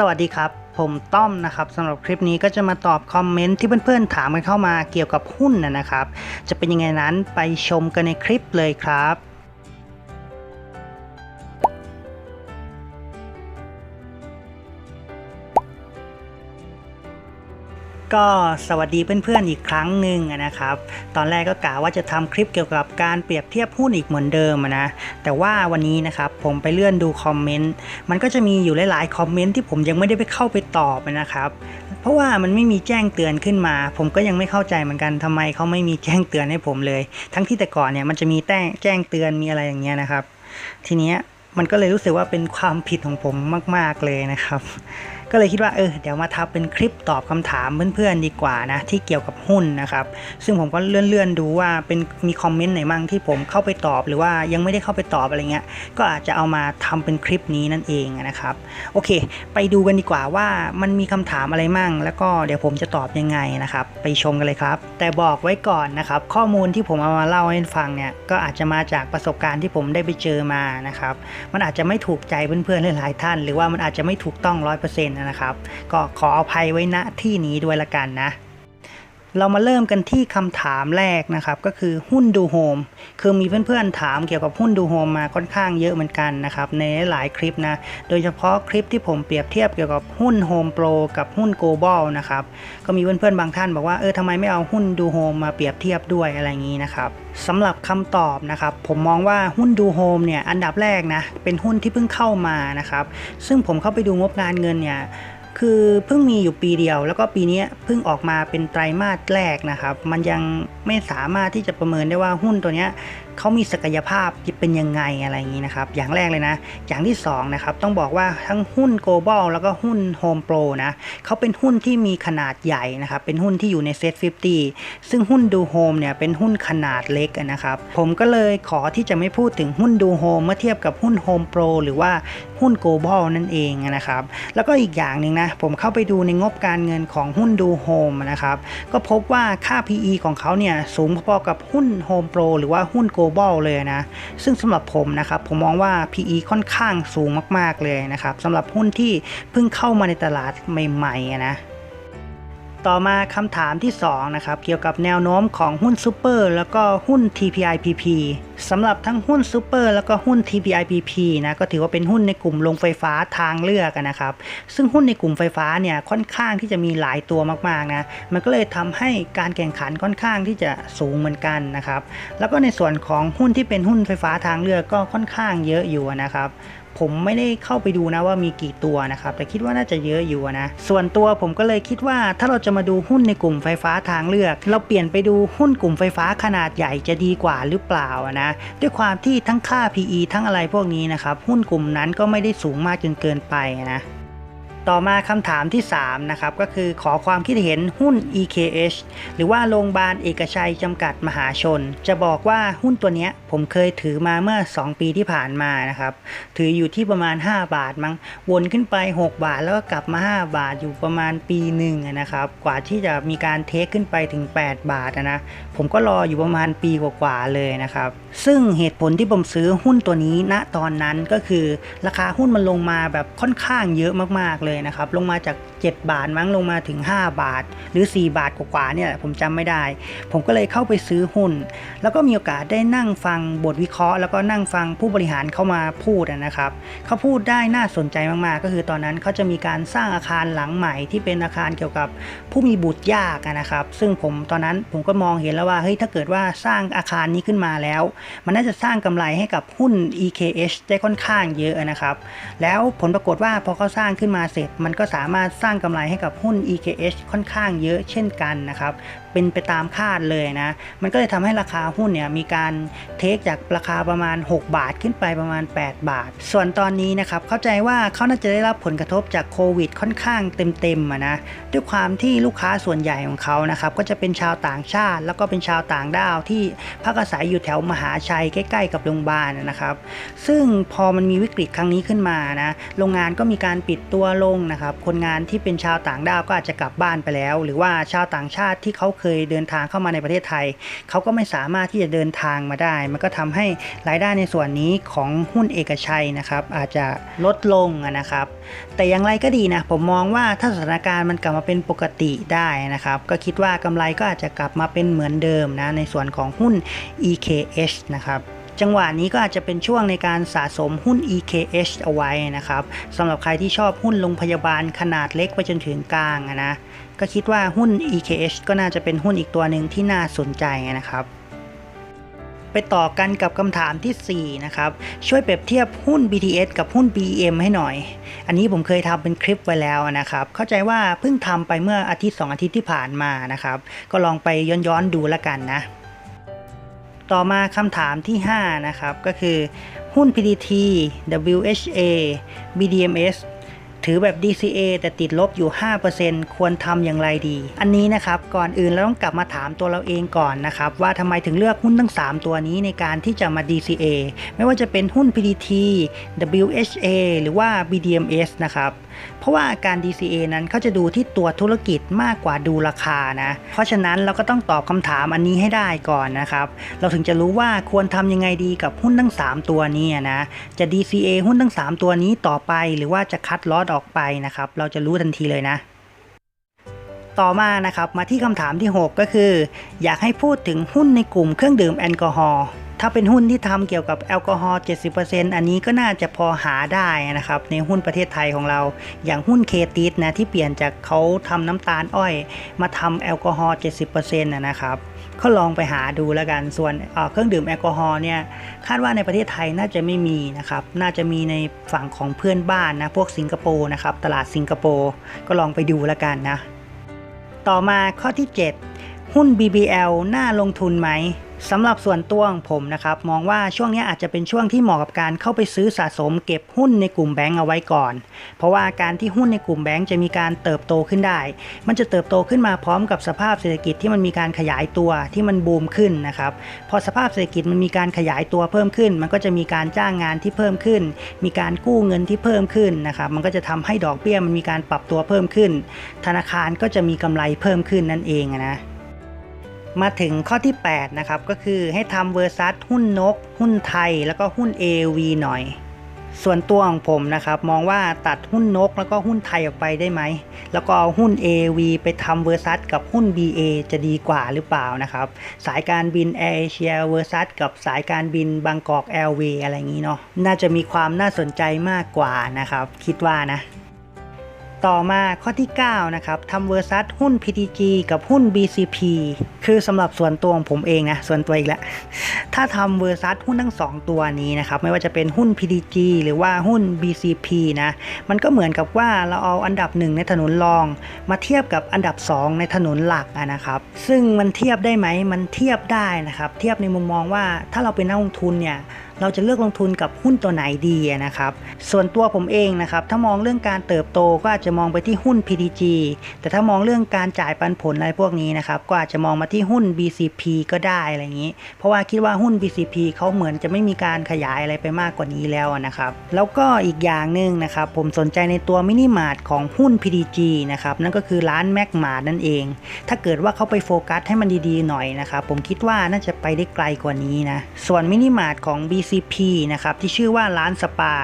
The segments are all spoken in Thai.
สวัสดีครับ ผมต้อมนะครับสำหรับคลิปนี้ก็จะมาตอบคอมเมนต์ที่เพื่อนๆถามกันเข้ามาเกี่ยวกับหุ้นนะนะครับ จะเป็นยังไงนั้นไปชมกันในคลิปเลยครับ ก็สวัสดีเพื่อนๆอีกครั้งหนึ่งนะครับ ตอนแรกก็กะว่าจะทำคลิปเกี่ยวกับการเปรียบเทียบหุ้นอีกเหมือนเดิมนะ แต่ว่าวันนี้นะครับผมไปเลื่อนดูคอมเมนต์ มันก็จะมีอยู่หลายๆคอมเมนต์ที่ผมยังไม่ได้ไปเข้าไปตอบนะครับ เพราะว่ามันไม่มีแจ้งเตือนขึ้นมา ผมก็ยังไม่เข้าใจเหมือนกันทำไมเขาไม่มีแจ้งเตือนให้ผมเลย ทั้งที่แต่ก่อนเนี่ยมันจะมีแจ้งแจ้งเตือนมีอะไรอย่างเงี้ยนะครับ ทีเนี้ย มันก็เลยรู้สึกว่าเป็นความผิดของผมมาก ๆเลยนะครับ ก็เลยคิดว่าเออเดี๋ยวมาทำเป็นคลิปตอบคำถามเพื่อนๆดีกว่านะที่เกี่ยวกับหุ้นนะครับ ซึ่งผมก็เลื่อนๆดูว่าเป็นมีคอมเมนต์ไหนมั่งที่ผมเข้าไปตอบหรือว่ายังไม่ได้เข้าไปตอบอะไรเงี้ยก็อาจจะเอามาทำเป็นคลิปนี้นั่นเองนะครับ โอเค ไปดูกันดีกว่าว่ามันมีคำถามอะไรมั่ง แล้วก็เดี๋ยวผมจะตอบยังไงนะครับ ไปชมกันเลยครับ แต่บอกไว้ก่อนนะครับ ข้อมูลที่ผมเอามาเล่าให้ฟังเนี่ยก็อาจจะมาจากประสบการณ์ที่ผมได้ไปเจอมานะครับมันอาจจะไม่ถูกใจเพื่อนๆหลายๆท่าน หรือว่ามันอาจจะไม่ถูกต้องร้อยเปอร์เซ็นต์นะครับ ก็ขออภัยไว้ณที่นี้ด้วยละกันนะ เรามาเริ่มกันที่คำถามแรกนะครับ ก็คือหุ้นดูโฮมคือมีเพื่อนๆถามเกี่ยวกับหุ้นดูโฮมมาค่อนข้างเยอะเหมือนกันนะครับในหลายคลิปนะ โดยเฉพาะคลิปที่ผมเปรียบเทียบเกี่ยวกับหุ้นโฮมโปรกับหุ้นโกลบอลนะครับ ก็มีเพื่อนๆบางท่านบอกว่าเออทำไมไม่เอาหุ้นดูโฮมมาเปรียบเทียบด้วยอะไรอย่างนี้นะครับสำหรับคำตอบนะครับ ผมมองว่าหุ้นดูโฮมเนี่ยอันดับแรกนะเป็นหุ้นที่เพิ่งเข้ามานะครับ ซึ่งผมเข้าไปดูงบการเงินเนี่ย คือเพิ่งมีอยู่ปีเดียว แล้วก็ปีนี้เพิ่งออกมาเป็นไตรมาสแรกนะครับ มันยังไม่สามารถที่จะประเมินได้ว่าหุ้นตัวเนี้ย เขามีศักยภาพจะเป็นยังไงอะไรอย่างนี้นะครับ อย่างแรกเลยนะ อย่างที่2นะครับต้องบอกว่าทั้งหุ้น global แล้วก็หุ้น home pro นะเขาเป็นหุ้นที่มีขนาดใหญ่นะครับ เป็นหุ้นที่อยู่ในเซ็ต50 ซึ่งหุ้นดูโฮมเนี่ยเป็นหุ้นขนาดเล็กนะครับ ผมก็เลยขอที่จะไม่พูดถึงหุ้นดูโฮมเมื่อเทียบกับหุ้น home pro หรือว่าหุ้น global นั่นเองนะครับ แล้วก็อีกอย่างหนึ่งนะผมเข้าไปดูในงบการเงินของหุ้นดูโฮมนะครับก็พบว่าค่า PE ของเขาเนี่ยสูงพอๆกับหุ้น Home Pro หรือว่าหุ้น Global เลยนะ ซึ่งสำหรับผมนะครับผมมองว่า PE ค่อนข้างสูงมาก ๆ เลยนะครับสำหรับหุ้นที่เพิ่งเข้ามาในตลาดใหม่ๆนะ ต่อมาคำถามที่2นะครับเกี่ยวกับแนวโน้มของหุ้นซูเปอร์แล้วก็หุ้น TPIPP สำหรับทั้งหุ้นซูเปอร์แล้วก็หุ้น TPIPP นะก็ถือว่าเป็นหุ้นในกลุ่มโรงไฟฟ้าทางเลือกนะครับ ซึ่งหุ้นในกลุ่มไฟฟ้าเนี่ยค่อนข้างที่จะมีหลายตัวมากๆนะมันก็เลยทำให้การแข่งขันค่อนข้างที่จะสูงเหมือนกันนะครับแล้วก็ในส่วนของหุ้นที่เป็นหุ้นไฟฟ้าทางเลือกก็ค่อนข้างเยอะอยู่นะครับ ผมไม่ได้เข้าไปดูนะว่ามีกี่ตัวนะครับ แต่คิดว่าน่าจะเยอะอยู่นะ ส่วนตัวผมก็เลยคิดว่าถ้าเราจะมาดูหุ้นในกลุ่มไฟฟ้าทางเลือก เราเปลี่ยนไปดูหุ้นกลุ่มไฟฟ้าขนาดใหญ่จะดีกว่าหรือเปล่านะด้วยความที่ทั้งค่า PE ทั้งอะไรพวกนี้นะครับหุ้นกลุ่มนั้นก็ไม่ได้สูงมากจนเกินไปนะ ต่อมาคำถามที่ 3 นะครับ ก็คือขอความคิดเห็นหุ้น EKH หรือว่าโรงพยาบาลเอกชัยจำกัดมหาชน จะบอกว่าหุ้นตัวนี้ผมเคยถือมาเมื่อ 2 ปีที่ผ่านมานะครับ ถืออยู่ที่ประมาณ 5 บาทมั้งวนขึ้นไป 6 บาทแล้วก็กลับมา 5 บาทอยู่ประมาณปีหนึ่งนะครับ กว่าที่จะมีการเทคขึ้นไปถึง 8 บาทนะผมก็รออยู่ประมาณปีกว่าๆเลยนะครับ ซึ่งเหตุผลที่ผมซื้อหุ้นตัวนี้ณตอนนั้นก็คือ ราคาหุ้นมันลงมาแบบค่อนข้างเยอะมากๆเลยนะครับ ลงมาจาก 7 บาทมั้งลงมาถึง 5 บาท หรือ 4 บาทกว่าๆเนี่ยผมจำไม่ได้ ผมก็เลยเข้าไปซื้อหุ้น แล้วก็มีโอกาสได้นั่งฟังบทวิเคราะห์ แล้วก็นั่งฟังผู้บริหารเข้ามาพูดนะครับเขาพูดได้น่าสนใจมากๆ ก็คือตอนนั้นเขาจะมีการสร้างอาคารหลังใหม่ที่เป็นอาคารเกี่ยวกับผู้มีบุตรยากนะครับ ซึ่งผมตอนนั้นผมก็มองเห็นแล้วว่าเฮ้ยถ้าเกิดว่าสร้างอาคารนี้ขึ้นมาแล้ว มันน่าจะสร้างกำไรให้กับหุ้น EKH ได้ค่อนข้างเยอะนะครับ แล้วผลปรากฏว่าพอเขาสร้างขึ้นมาเสร็จมันก็สามารถสร้างกำไรให้กับหุ้น EKH ค่อนข้างเยอะเช่นกันนะครับเป็นไปตามคาดเลยนะ มันก็เลยทำให้ราคาหุ้นเนี่ยมีการเทคจากราคาประมาณ 6 บาทขึ้นไปประมาณ 8 บาท ส่วนตอนนี้นะครับเข้าใจว่าเขาน่าจะได้รับผลกระทบจากโควิดค่อนข้างเต็มๆนะด้วยความที่ลูกค้าส่วนใหญ่ของเขานะครับก็จะเป็นชาวต่างชาติ แล้วก็เป็นชาวต่างด้าวที่พักอาศัยอยู่แถวมหาชัยใกล้ ๆ กับโรงพยาบาลนะครับ ซึ่งพอมันมีวิกฤตครั้งนี้ขึ้นมานะโรงงานก็มีการปิดตัวลงนะครับคนงานที่เป็นชาวต่างด้าวก็อาจจะกลับบ้านไปแล้ว หรือว่าชาวต่างชาติที่เขาเคยเดินทางเข้ามาในประเทศไทย เขาก็ไม่สามารถที่จะเดินทางมาได้ มันก็ทำให้รายได้ในส่วนนี้ของหุ้นเอกชัยนะครับ อาจจะลดลงนะครับ แต่อย่างไรก็ดีนะ ผมมองว่าถ้าสถานการณ์มันกลับมาเป็นปกติได้นะครับ ก็คิดว่ากำไรก็อาจจะกลับมาเป็นเหมือนเดิมนะในส่วนของหุ้น EKH นะครับ จังหวะนี้ก็อาจจะเป็นช่วงในการสะสมหุ้น EKH เอาไว้นะครับสำหรับใครที่ชอบหุ้นโรงพยาบาลขนาดเล็กไปจนถึงกลางนะก็คิดว่าหุ้น EKH ก็น่าจะเป็นหุ้นอีกตัวหนึ่งที่น่าสนใจนะครับไปต่อกันกับคำถามทีสี่4 นะครับ ช่วยเปรียบเทียบหุ้น BTS กับหุ้น BEM ให้หน่อย อันนี้ผมเคยทำเป็นคลิปไว้แล้วนะครับ เข้าใจว่าเพิ่งทำไปเมื่ออาทิตย์ 2 อาทิตย์ที่ผ่านมานะครับ ก็ลองไปย้อนๆดูแล้วกันนะ ต่อมาคำถามที่ 5 นะครับ ก็คือหุ้น PTT WHA BDMs ถือแบบ DCA แต่ติดลบอยู่ 5%ควรทำอย่างไรดี อันนี้นะครับ ก่อนอื่นเราต้องกลับมาถามตัวเราเองก่อนนะครับ ว่าทำไมถึงเลือกหุ้นทั้ง 3 ตัวนี้ในการที่จะมา DCA ไม่ว่าจะเป็นหุ้น PTT WHA หรือว่า BDMs นะครับ เพราะว่าการ DCA นั้นเขาจะดูที่ตัวธุรกิจมากกว่าดูราคานะ เพราะฉะนั้นเราก็ต้องตอบคำถามอันนี้ให้ได้ก่อนนะครับ เราถึงจะรู้ว่าควรทำยังไงดีกับหุ้นทั้ง 3 ตัวนี้นะ จะ DCA หุ้นทั้ง 3 ตัวนี้ต่อไปหรือว่าจะคัดลอสออกไปนะครับ เราจะรู้ทันทีเลยนะต่อมานะครับมาที่คำถามที่ 6 ก็คือ อยากให้พูดถึงหุ้นในกลุ่มเครื่องดื่มแอลกอฮอล์ ถ้าเป็นหุ้นที่ทำเกี่ยวกับแอลกอฮอล์70%อันนี้ก็น่าจะพอหาได้นะครับ ในหุ้นประเทศไทยของเรา อย่างหุ้นเคติสนะที่เปลี่ยนจากเขาทำน้ำตาลอ้อย มาทำแอลกอฮอล์70%นะครับก็ลองไปหาดูแล้วกันส่วนเเครื่องดื่มแอลกอฮอล์เนี่ยคาดว่าในประเทศไทยน่าจะไม่มีนะครับ น่าจะมีในฝั่งของเพื่อนบ้านนะพวกสิงคโปร์นะครับตลาดสิงคโปร์ก็ลองไปดูแล้วกันนะ ต่อมาข้อที่ 7 หุ้น BBL น่าลงทุนไหม สำหรับส่วนตัวของผมนะครับ มองว่าช่วงนี้อาจจะเป็นช่วงที่เหมาะกับการเข้าไปซื้อสะสมเก็บหุ้นในกลุ่มแบงก์เอาไว้ก่อน เพราะว่าการที่หุ้นในกลุ่มแบงก์จะมีการเติบโตขึ้นได้ มันจะเติบโตขึ้นมาพร้อมกับสภาพเศรษฐกิจที่มันมีการขยายตัวที่มันบูมขึ้นนะครับพอสภาพเศรษฐกิจมันมีการขยายตัวเพิ่มขึ้น มันก็จะมีการจ้างงานที่เพิ่มขึ้น มีการกู้เงินที่เพิ่มขึ้นนะครับมันก็จะทำให้ดอกเบี้ยมันมีการปรับตัวเพิ่มขึ้น ธนาคารก็จะมีกำไรเพิ่มขึ้นนั่นเองนะ มาถึงข้อที่ 8 นะครับ ก็คือให้ทำเวอร์ซัสหุ้นนก หุ้นไทยแล้วก็หุ้น AV หน่อย ส่วนตัวของผมนะครับ มองว่าตัดหุ้นนกแล้วก็หุ้นไทยออกไปได้ไหม แล้วก็เอาหุ้น AV ไปทำเวอร์ซัสกับหุ้น BA จะดีกว่าหรือเปล่านะครับ สายการบินแอร์เอเชียเวอร์ซัสกับสายการบินบางกอกแอร์เวย์อะไรอย่างนี้เนาะน่าจะมีความน่าสนใจมากกว่านะครับ คิดว่านะ ต่อมาข้อที่ 9 นะครับทำเวอร์ซัสหุ้น PTG กับหุ้น BCP คือสำหรับส่วนตัวของผมเองนะ ส่วนตัวอีกแล้ว ถ้าทำเวอร์ซัสหุ้นทั้ง 2 ตัวนี้นะครับ ไม่ว่าจะเป็นหุ้น PTG หรือว่าหุ้น BCP นะ มันก็เหมือนกับว่าเราเอาอันดับ 1 ในถนนรอง มาเทียบกับอันดับ 2 ในถนนหลักนะครับ ซึ่งมันเทียบได้ไหม มันเทียบได้นะครับ เทียบในมุมมองว่าถ้าเราเป็นนักลงทุนเนี่ย เราจะเลือกลงทุนกับหุ้นตัวไหนดีนะครับ ส่วนตัวผมเองนะครับ ถ้ามองเรื่องการเติบโตก็อาจจะมองไปที่หุ้น PTG แต่ถ้ามองเรื่องการจ่ายปันผลอะไรพวกนี้นะครับก็อาจจะมองมาที่หุ้น BCP ก็ได้อะไรอย่างนี้ เพราะว่าคิดว่าหุ้น BCP เขาเหมือนจะไม่มีการขยายอะไรไปมากกว่านี้แล้วนะครับ แล้วก็อีกอย่างหนึ่งนะครับ ผมสนใจในตัวมินิมาร์ทของหุ้น PTG นะครับนั่นก็คือร้านแม็กมาร์นั่นเอง ถ้าเกิดว่าเขาไปโฟกัสให้มันดีๆหน่อยนะครับผมคิดว่าน่าจะไปได้ไกลกว่านี้นะส่วนมินิมาร์ทของ BC BCP นะครับที่ชื่อว่าร้านสปา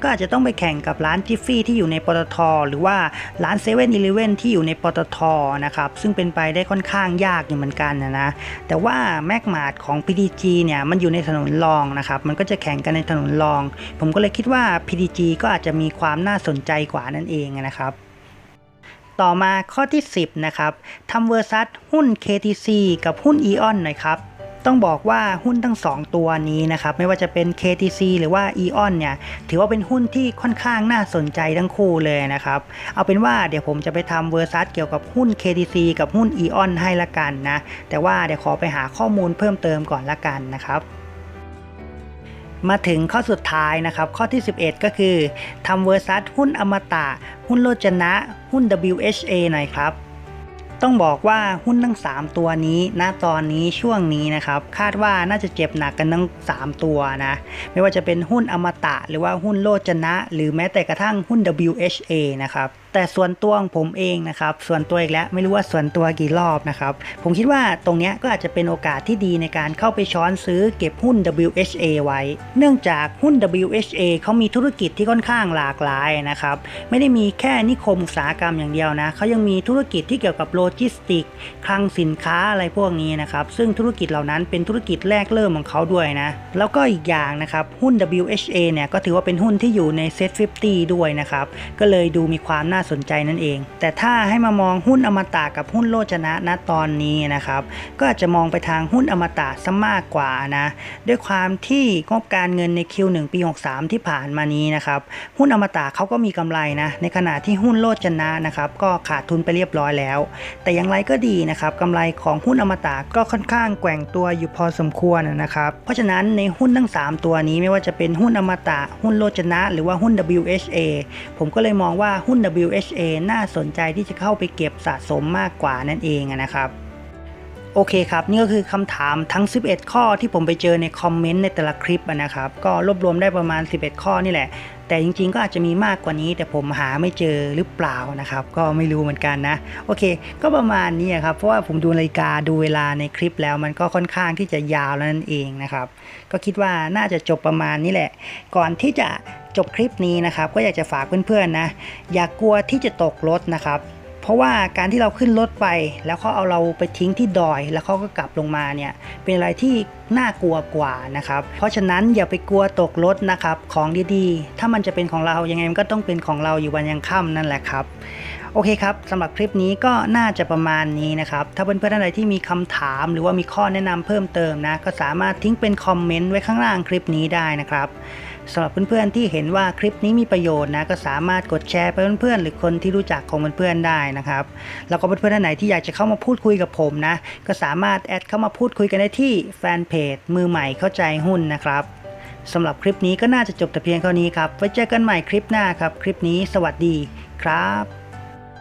ก็อาจจะต้องไปแข่งกับร้านจิฟฟี่ที่อยู่ในปตท หรือว่าร้านเซเว่นอีเลเว่นที่อยู่ในปตทนะครับซึ่งเป็นไปได้ค่อนข้างยากอยู่เหมือนกันนะนะแต่ว่าแมกมาร์ทของ PDG เนี่ยมันอยู่ในถนนรองนะครับมันก็จะแข่งกันในถนนรอง ผมก็เลยคิดว่า PDG ก็อาจจะมีความน่าสนใจกว่านั่นเองนะครับต่อมาข้อที่ 10 นะครับทำเวอร์ซัสหุ้น KTC กับหุ้น EON หน่อยครับ ต้องบอกว่าหุ้นทั้ง 2 ตัวนี้นะครับไม่ว่าจะเป็น KTC หรือว่า EON เนี่ยถือว่าเป็นหุ้นที่ค่อนข้างน่าสนใจทั้งคู่เลยนะครับเอาเป็นว่าเดี๋ยวผมจะไปทำเวอร์ซัสเกี่ยวกับหุ้น KTC กับหุ้น EON ให้ละกันนะแต่ว่าเดี๋ยวขอไปหาข้อมูลเพิ่มเติมก่อนละกันนะครับมาถึงข้อสุดท้ายนะครับ ข้อที่ 11 ก็คือทำเวอร์ซัสหุ้นอมตะ หุ้นโลจนะ หุ้น WHA หน่อยครับ ต้องบอกว่าหุ้นทั้ง 3 ตัวนี้ณตอนนี้ช่วงนี้นะครับ คาดว่าน่าจะเจ็บหนักกันทั้ง 3 ตัวนะ ไม่ว่าจะเป็นหุ้นอมตะ หรือว่าหุ้นโลจนะ หรือแม้แต่กระทั่งหุ้น WHA นะครับ แต่ส่วนตัวของผมเองนะครับ ส่วนตัวอีกแล้วไม่รู้ว่าส่วนตัวกี่รอบนะครับ ผมคิดว่าตรงนี้ก็อาจจะเป็นโอกาสที่ดีในการเข้าไปช้อนซื้อเก็บหุ้น WHA ไว้ เนื่องจากหุ้น WHA เขามีธุรกิจที่ค่อนข้างหลากหลายนะครับ ไม่ได้มีแค่นิคมอุตสาหกรรมอย่างเดียวนะเขายังมีธุรกิจที่เกี่ยวกับโลจิสติกคลังสินค้าอะไรพวกนี้นะครับซึ่งธุรกิจเหล่านั้นเป็นธุรกิจแรกเริ่มของเขาด้วยนะแล้วก็อีกอย่างนะครับหุ้น WHA เนี่ยก็ถือว่าเป็นหุ้นที่อยู่ใน Set 50 ด้วยนะครับก็เลยดูมีความน่าสนใจนั่นเอง แต่ถ้าให้มามองหุ้นอมตะกับหุ้นโลจนะณตอนนี้นะครับ ก็อาจจะมองไปทางหุ้นอมตะซะมากกว่านะ ด้วยความที่งบการเงินใน Q1 ปี 63 ที่ผ่านมานี้นะครับ หุ้นอมตะเขาก็มีกำไรนะ ในขณะที่หุ้นโลจนะนะครับ ก็ขาดทุนไปเรียบร้อยแล้ว แต่อย่างไรก็ดีนะครับกำไรของหุ้นอมตะก็ค่อนข้างแกว่งตัวอยู่พอสมควรนะครับ เพราะฉะนั้นในหุ้นทั้ง 3 ตัวนี้ไม่ว่าจะเป็นหุ้นอมตะหุ้นโลจนะ หรือว่าหุ้น WHA ผมก็เลยมองว่าหุ้น WHA น่าสนใจที่จะเข้าไปเก็บสะสมมากกว่านั่นเองนะครับ โอเคครับ นี่ก็คือคำถามทั้ง 11 ข้อที่ผมไปเจอในคอมเมนต์ในแต่ละคลิปนะครับ ก็รวบรวมได้ประมาณ 11 ข้อนี่แหละ แต่จริงๆ ก็อาจจะมีมากกว่านี้ แต่ผมหาไม่เจอหรือเปล่านะครับ ก็ไม่รู้เหมือนกันนะ โอเค ก็ประมาณนี้ครับ เพราะว่าผมดูนาฬิกาดูเวลาในคลิปแล้ว มันก็ค่อนข้างที่จะยาวแล้วนั่นเองนะครับ ก็คิดว่าน่าจะจบประมาณนี้แหละ ก่อนที่จะจบคลิปนี้นะครับ ก็อยากจะฝากเพื่อนๆนะ อย่ากลัวที่จะตกรถนะครับ เพราะว่าการที่เราขึ้นรถไป แล้วเขาเอาเราไปทิ้งที่ดอย แล้วเขาก็กลับลงมาเนี่ยเป็นอะไรที่น่ากลัวกว่านะครับ เพราะฉะนั้นอย่าไปกลัวตกรถนะครับของดีๆ ถ้ามันจะเป็นของเรายังไงมันก็ต้องเป็นของเราอยู่วันยังค่ำนั่นแหละครับโอเคครับสำหรับคลิปนี้ก็น่าจะประมาณนี้นะครับ ถ้าเพื่อนๆท่านใดที่มีคำถามหรือว่ามีข้อแนะนำเพิ่มเติมนะ ก็สามารถทิ้งเป็นคอมเมนต์ไว้ข้างล่างคลิปนี้ได้นะครับ สำหรับเพื่อนๆที่เห็นว่าคลิปนี้มีประโยชน์นะก็สามารถกดแชร์ไปเพื่อนๆหรือคนที่รู้จักของเพื่อนๆได้นะครับแล้วก็เพื่อนๆท่านไหนที่อยากจะเข้ามาพูดคุยกับผมนะก็สามารถแอดเข้ามาพูดคุยกันได้ที่แฟนเพจมือใหม่เข้าใจหุ้นนะครับสำหรับคลิปนี้ก็น่าจะจบแต่เพียงเท่านี้ครับไว้เจอกันใหม่คลิปหน้าครับ คลิปนี้สวัสดีครับ